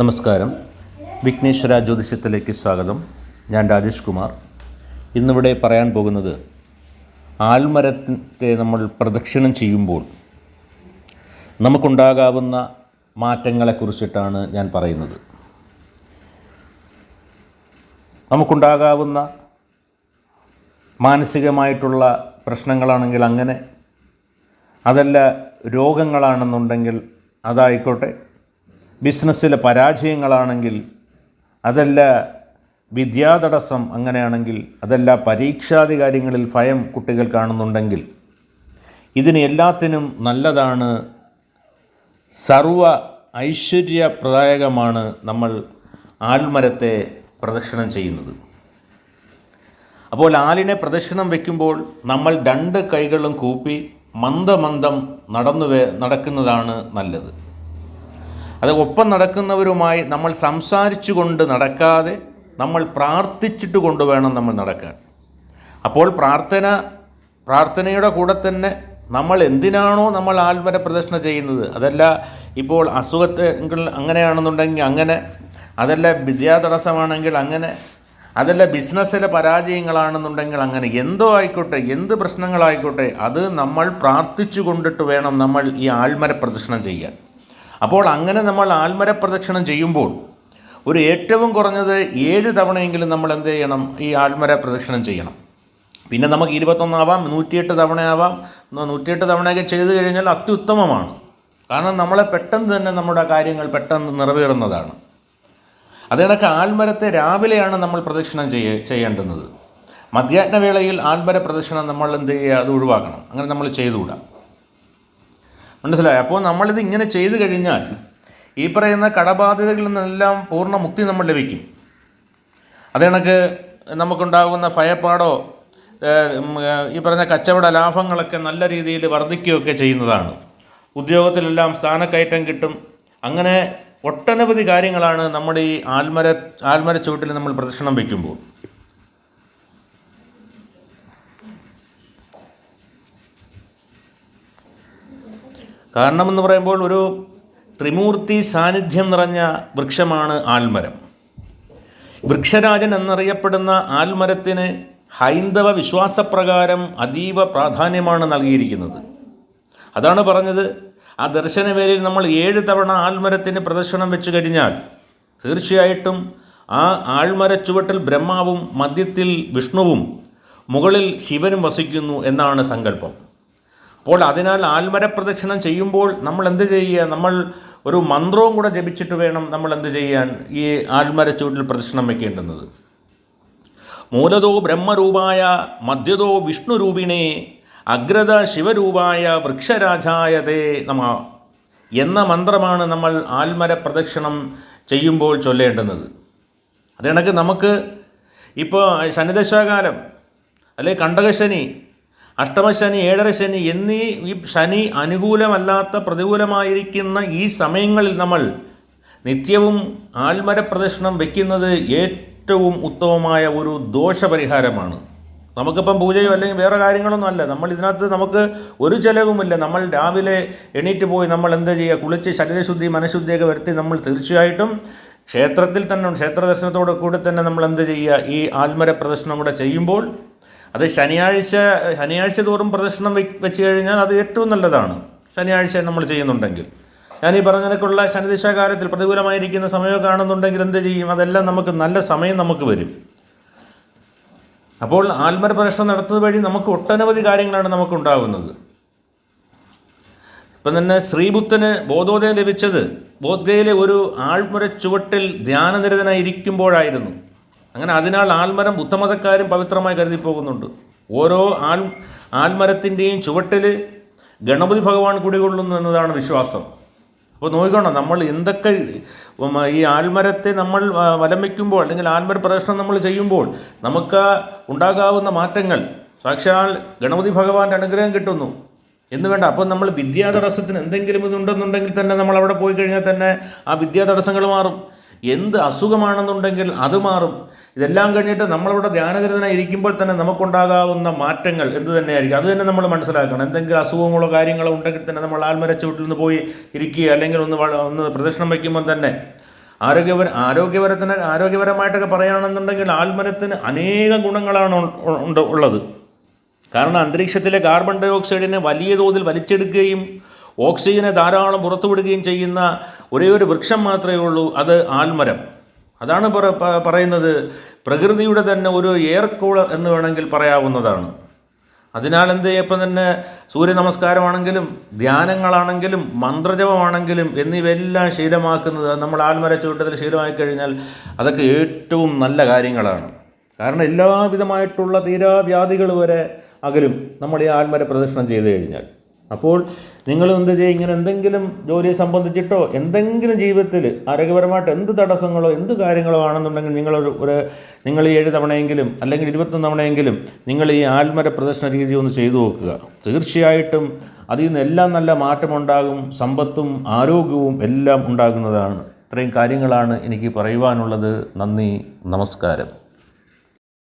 നമസ്കാരം. വിഘ്നേശ്വര ജ്യോതിഷത്തിലേക്ക് സ്വാഗതം. ഞാൻ രാജേഷ് കുമാർ. ഇന്നിവിടെ പറയാൻ പോകുന്നത് ആൽമരത്തെ നമ്മൾ പ്രദക്ഷിണം ചെയ്യുമ്പോൾ നമുക്കുണ്ടാകാവുന്ന മാറ്റങ്ങളെക്കുറിച്ചിട്ടാണ് ഞാൻ പറയുന്നത്. നമുക്കുണ്ടാകാവുന്ന മാനസികമായിട്ടുള്ള പ്രശ്നങ്ങളാണെങ്കിൽ അങ്ങനെ അതല്ല രോഗങ്ങളാണെന്നുണ്ടെങ്കിൽ അതായിക്കോട്ടെ ബിസിനസ്സിലെ പരാജയങ്ങളാണെങ്കിൽ അതല്ല വിദ്യാതടസ്സം അങ്ങനെയാണെങ്കിൽ അതല്ല പരീക്ഷാദി കാര്യങ്ങളിൽ ഭയം കുട്ടികൾ കാണുന്നുണ്ടെങ്കിൽ ഇതിന് എല്ലാത്തിനും നല്ലതാണ് സർവ ഐശ്വര്യപ്രദായകമാണ് നമ്മൾ ആൽമരത്തെ പ്രദക്ഷിണം ചെയ്യുന്നത്. അപ്പോൾ ആലിനെ പ്രദക്ഷിണം വയ്ക്കുമ്പോൾ നമ്മൾ രണ്ട് കൈകളും കൂപ്പി മന്ദമന്ദം നടന്നു നടക്കുന്നതാണ് നല്ലത്. അത് ഒപ്പം നടക്കുന്നവരുമായി നമ്മൾ സംസാരിച്ചു കൊണ്ട് നടക്കാതെ നമ്മൾ പ്രാർത്ഥിച്ചിട്ട് കൊണ്ടുവേണം നമ്മൾ നടക്കാൻ. അപ്പോൾ പ്രാർത്ഥന പ്രാർത്ഥനയുടെ കൂടെ തന്നെ നമ്മൾ എന്തിനാണോ നമ്മൾ ആത്മര പ്രദർശനം ചെയ്യുന്നത്? അതല്ല ഇപ്പോൾ അസുഖത്തെ അങ്ങനെയാണെന്നുണ്ടെങ്കിൽ അങ്ങനെ അതല്ല വിദ്യാതടസ്സമാണെങ്കിൽ അങ്ങനെ അതല്ല ബിസിനസ്സിലെ പരാജയങ്ങളാണെന്നുണ്ടെങ്കിൽ അങ്ങനെ എന്തോ ആയിക്കോട്ടെ എന്ത് പ്രശ്നങ്ങളായിക്കോട്ടെ അത് നമ്മൾ പ്രാർത്ഥിച്ചു കൊണ്ടിട്ട് വേണം നമ്മൾ ഈ ആത്മര പ്രദർശനം ചെയ്യാൻ. അപ്പോൾ അങ്ങനെ നമ്മൾ ആൽമര പ്രദക്ഷിണം ചെയ്യുമ്പോൾ ഒരു ഏറ്റവും കുറഞ്ഞത് ഏഴ് തവണയെങ്കിലും നമ്മൾ എന്ത് ചെയ്യണം? ഈ ആൽമര പ്രദക്ഷിണം ചെയ്യണം. പിന്നെ നമുക്ക് ഇരുപത്തൊന്നാവാം നൂറ്റിയെട്ട് തവണയാവാം. നൂറ്റിയെട്ട് തവണയൊക്കെ ചെയ്തു കഴിഞ്ഞാൽ അത്യുത്തമമാണ്. കാരണം നമ്മളെ പെട്ടെന്ന് തന്നെ നമ്മുടെ കാര്യങ്ങൾ പെട്ടെന്ന് നിറവേറുന്നതാണ്. അത് ആൽമരത്തെ രാവിലെയാണ് നമ്മൾ പ്രദക്ഷിണം ചെയ്യ ചെയ്യേണ്ടുന്നത്. മധ്യാഹ്നവേളയിൽ ആൽമര പ്രദക്ഷിണം നമ്മൾ എന്ത് ചെയ്യുക? അത് ഒഴിവാക്കണം. അങ്ങനെ നമ്മൾ ചെയ്തുകൂടാ. മനസ്സിലായി? അപ്പോൾ നമ്മളിത് ഇങ്ങനെ ചെയ്തു കഴിഞ്ഞാൽ ഈ പറയുന്ന കടബാധ്യതകളിൽ നിന്നെല്ലാം പൂർണ മുക്തി നമ്മൾ ലഭിക്കും. അത് കണക്ക് നമുക്കുണ്ടാകുന്ന ഭയപ്പാടോ ഈ പറഞ്ഞ കച്ചവട ലാഭങ്ങളൊക്കെ നല്ല രീതിയിൽ വർദ്ധിക്കുകയൊക്കെ ചെയ്യുന്നതാണ്. ഉദ്യോഗത്തിലെല്ലാം സ്ഥാനക്കയറ്റം കിട്ടും. അങ്ങനെ ഒട്ടനവധി കാര്യങ്ങളാണ് നമ്മുടെ ഈ ആൽമര ആൽമര ചുവട്ടിൽ നമ്മൾ പ്രദക്ഷിണം വയ്ക്കുമ്പോൾ. കാരണമെന്ന് പറയുമ്പോൾ ഒരു ത്രിമൂർത്തി സാന്നിധ്യം നിറഞ്ഞ വൃക്ഷമാണ് ആൽമരം. വൃക്ഷരാജൻ എന്നറിയപ്പെടുന്ന ആൽമരത്തിന് ഹൈന്ദവ വിശ്വാസപ്രകാരം അതീവ പ്രാധാന്യമാണ് നൽകിയിരിക്കുന്നത്. അതാണ് പറഞ്ഞത് ആ ദർശനവേലയിൽ നമ്മൾ ഏഴ് തവണ ആൽമരത്തിന് പ്രദർശനം വെച്ച് കഴിഞ്ഞാൽ തീർച്ചയായിട്ടും ആ ആൾമര ചുവട്ടിൽ ബ്രഹ്മാവും മധ്യത്തിൽ വിഷ്ണുവും മുകളിൽ ശിവനും വസിക്കുന്നു എന്നാണ് സങ്കല്പം. അപ്പോൾ അതിനാൽ ആൽമര പ്രദക്ഷിണം ചെയ്യുമ്പോൾ നമ്മൾ എന്ത് ചെയ്യുക? നമ്മൾ ഒരു മന്ത്രവും കൂടെ ജപിച്ചിട്ട് വേണം നമ്മൾ എന്ത് ചെയ്യാൻ ഈ ആൽമര പ്രദക്ഷിണം വയ്ക്കേണ്ടുന്നത് മൂലതോ ബ്രഹ്മരൂപായ മധ്യതോ വിഷ്ണുരൂപിണേ അഗ്രത ശിവരൂപായ വൃക്ഷരാജായതേ നമ എന്ന മന്ത്രമാണ് നമ്മൾ ആൽമര പ്രദക്ഷിണം ചെയ്യുമ്പോൾ ചൊല്ലേണ്ടുന്നത്. അത് കണക്ക് നമുക്ക് ഇപ്പോൾ ശനിദശാകാലം അല്ലെ കണ്ടകശനി അഷ്ടമശനി ഏഴര ശനി എന്നീ ഈ ശനി അനുകൂലമല്ലാത്ത പ്രതികൂലമായിരിക്കുന്ന ഈ സമയങ്ങളിൽ നമ്മൾ നിത്യവും ആൽമര പ്രദക്ഷിണം വയ്ക്കുന്നത് ഏറ്റവും ഉത്തമമായ ഒരു ദോഷപരിഹാരമാണ്. നമുക്കിപ്പം പൂജയോ അല്ലെങ്കിൽ വേറെ കാര്യങ്ങളൊന്നും അല്ല. നമ്മൾ ഇതിനകത്ത് നമുക്ക് ഒരു ചിലവുമില്ല. നമ്മൾ രാവിലെ എണീറ്റ് പോയി നമ്മൾ എന്താ ചെയ്യുക? കുളിച്ച് ശരീരശുദ്ധി മനഃശുദ്ധിയൊക്കെ വരുത്തി നമ്മൾ തീർച്ചയായിട്ടും ക്ഷേത്രത്തിൽ തന്നെ ക്ഷേത്ര ദർശനത്തോടെ കൂടെ തന്നെ നമ്മൾ എന്ത് ചെയ്യുക? ഈ ആൽമര പ്രദർശനം കൂടെ ചെയ്യുമ്പോൾ അത് ശനിയാഴ്ച ശനിയാഴ്ച തോറും വെ- വെച്ച് കഴിഞ്ഞാൽ അത് ഏറ്റവും നല്ലതാണ്. ശനിയാഴ്ച നമ്മൾ ചെയ്യുന്നുണ്ടെങ്കിൽ. ഞാൻ ഈ പറഞ്ഞതിനൊക്കെയുള്ള ശനിദിശാകാലത്തിൽ പ്രതികൂലമായിരിക്കുന്ന സമയമൊക്കെ കാണുന്നുണ്ടെങ്കിൽ എന്ത് ചെയ്യും? അതെല്ലാം നമുക്ക് നല്ല സമയം നമുക്ക് വരും. അപ്പോൾ ആത്മര പ്രദർശനം നടത്തുന്നത് വഴി നമുക്ക് ഒട്ടനവധി കാര്യങ്ങളാണ് നമുക്ക് ഉണ്ടാകുന്നത് ഇപ്പം തന്നെ ശ്രീബുദ്ധന് ബോധോദയം ലഭിച്ചത് ബോധ്ഗയയിലെ ഒരു ആൾമുര ചുവട്ടിൽ ധ്യാനനിരതനായി ഇരിക്കുമ്പോഴായിരുന്നു അങ്ങനെ അതിനാൽ ആൽമരം ബുദ്ധമതക്കാരും പവിത്രമായി കരുതി പോകുന്നുണ്ട് ഓരോ ആൽ ആൽമരത്തിന്റെയും ചുവട്ടിൽ ഗണപതി ഭഗവാൻ കുടികൊള്ളുന്നു എന്നതാണ് വിശ്വാസം. അപ്പോൾ നോക്കണം നമ്മൾ എന്തൊക്കെ ഈ ആൽമരത്തെ നമ്മൾ വലം വയ്ക്കുമ്പോൾ അല്ലെങ്കിൽ ആൽമര പ്രദർശനം നമ്മൾ ചെയ്യുമ്പോൾ നമുക്ക് ഉണ്ടാകാവുന്ന മാറ്റങ്ങൾ സാക്ഷാൽ ഗണപതി ഭഗവാന്റെ അനുഗ്രഹം കിട്ടുന്നു എന്ന് വേണ്ട. അപ്പോൾ നമ്മൾ വിദ്യാതടസ്സത്തിന് എന്തെങ്കിലും ഇതുണ്ടെന്നുണ്ടെങ്കിൽ തന്നെ നമ്മൾ അവിടെ പോയി കഴിഞ്ഞാൽ തന്നെ ആ വിദ്യാതടസ്സങ്ങൾ മാറും. എന്ത് അസുഖമാണെന്നുണ്ടെങ്കിൽ അത് മാറും. ഇതെല്ലാം കഴിഞ്ഞിട്ട് നമ്മളിവിടെ ധ്യാനനിരതനായി ഇരിക്കുമ്പോൾ തന്നെ നമുക്കുണ്ടാകാവുന്ന മാറ്റങ്ങൾ എന്ത് തന്നെയായിരിക്കും? അത് തന്നെ നമ്മൾ മനസ്സിലാക്കണം. എന്തെങ്കിലും അസുഖങ്ങളോ കാര്യങ്ങളോ ഉണ്ടെങ്കിൽ തന്നെ നമ്മൾ ആൽമര ചുവട്ടിൽ നിന്ന് പോയി ഇരിക്കുക അല്ലെങ്കിൽ ഒന്ന് ഒന്ന് പ്രദർശനം വയ്ക്കുമ്പോൾ തന്നെ ആരോഗ്യപര ആരോഗ്യപരത്തിന് ആരോഗ്യപരമായിട്ടൊക്കെ പറയുകയാണെന്നുണ്ടെങ്കിൽ ആൽമരത്തിന് അനേക ഗുണങ്ങളാണ് ഉണ്ട് ഉള്ളത്. കാരണം അന്തരീക്ഷത്തിലെ കാർബൺ ഡയോക്സൈഡിനെ വലിയ തോതിൽ വലിച്ചെടുക്കുകയും ഓക്സിജനെ ധാരാളം പുറത്തുവിടുകയും ചെയ്യുന്ന ഒരേ ഒരു വൃക്ഷം മാത്രമേ ഉള്ളൂ അത് ആൽമരം. അതാണ് പറ- പറയുന്നത്. പ്രകൃതിയുടെ തന്നെ ഒരു എയർ കൂളർ എന്ന് വേണമെങ്കിൽ പറയാവുന്നതാണ്. അതിനാൽ എന്ത് ചെയ്യപ്പം തന്നെ സൂര്യ നമസ്കാരമാണെങ്കിലും ധ്യാനങ്ങളാണെങ്കിലും മന്ത്രജപമാണെങ്കിലും എന്നിവയെല്ലാം ശീലമാക്കുന്നത് നമ്മൾ ആൽമര ചൂട്ടത്തിൽ ശീലമായി കഴിഞ്ഞാൽ അതൊക്കെ ഏറ്റവും നല്ല കാര്യങ്ങളാണ്. കാരണം എല്ലാവിധമായിട്ടുള്ള തീരാവ്യാധികൾ വരെ അകലും നമ്മൾ ഈ ആൽമര പ്രദർശനം ചെയ്തു കഴിഞ്ഞാൽ. അപ്പോൾ നിങ്ങൾ എന്ത് ചെയ്യും? ഇങ്ങനെ എന്തെങ്കിലും ജോലിയെ സംബന്ധിച്ചിട്ടോ എന്തെങ്കിലും ജീവിതത്തിൽ ആരോഗ്യപരമായിട്ട് എന്ത് തടസ്സങ്ങളോ എന്ത് കാര്യങ്ങളോ ആണെന്നുണ്ടെങ്കിൽ നിങ്ങളൊരു ഒരു നിങ്ങൾ ഈ ഏഴ് തവണയെങ്കിലും അല്ലെങ്കിൽ ഇരുപത്തൊന്ന് തവണയെങ്കിലും നിങ്ങൾ ഈ ആത്മര പ്രദർശന രീതി ഒന്ന് ചെയ്തു നോക്കുക. തീർച്ചയായിട്ടും അതിൽ നിന്ന് എല്ലാം നല്ല മാറ്റമുണ്ടാകും. സമ്പത്തും ആരോഗ്യവും എല്ലാം ഉണ്ടാകുന്നതാണ്. ഇത്രയും കാര്യങ്ങളാണ് എനിക്ക് പറയുവാനുള്ളത്. നന്ദി. നമസ്കാരം.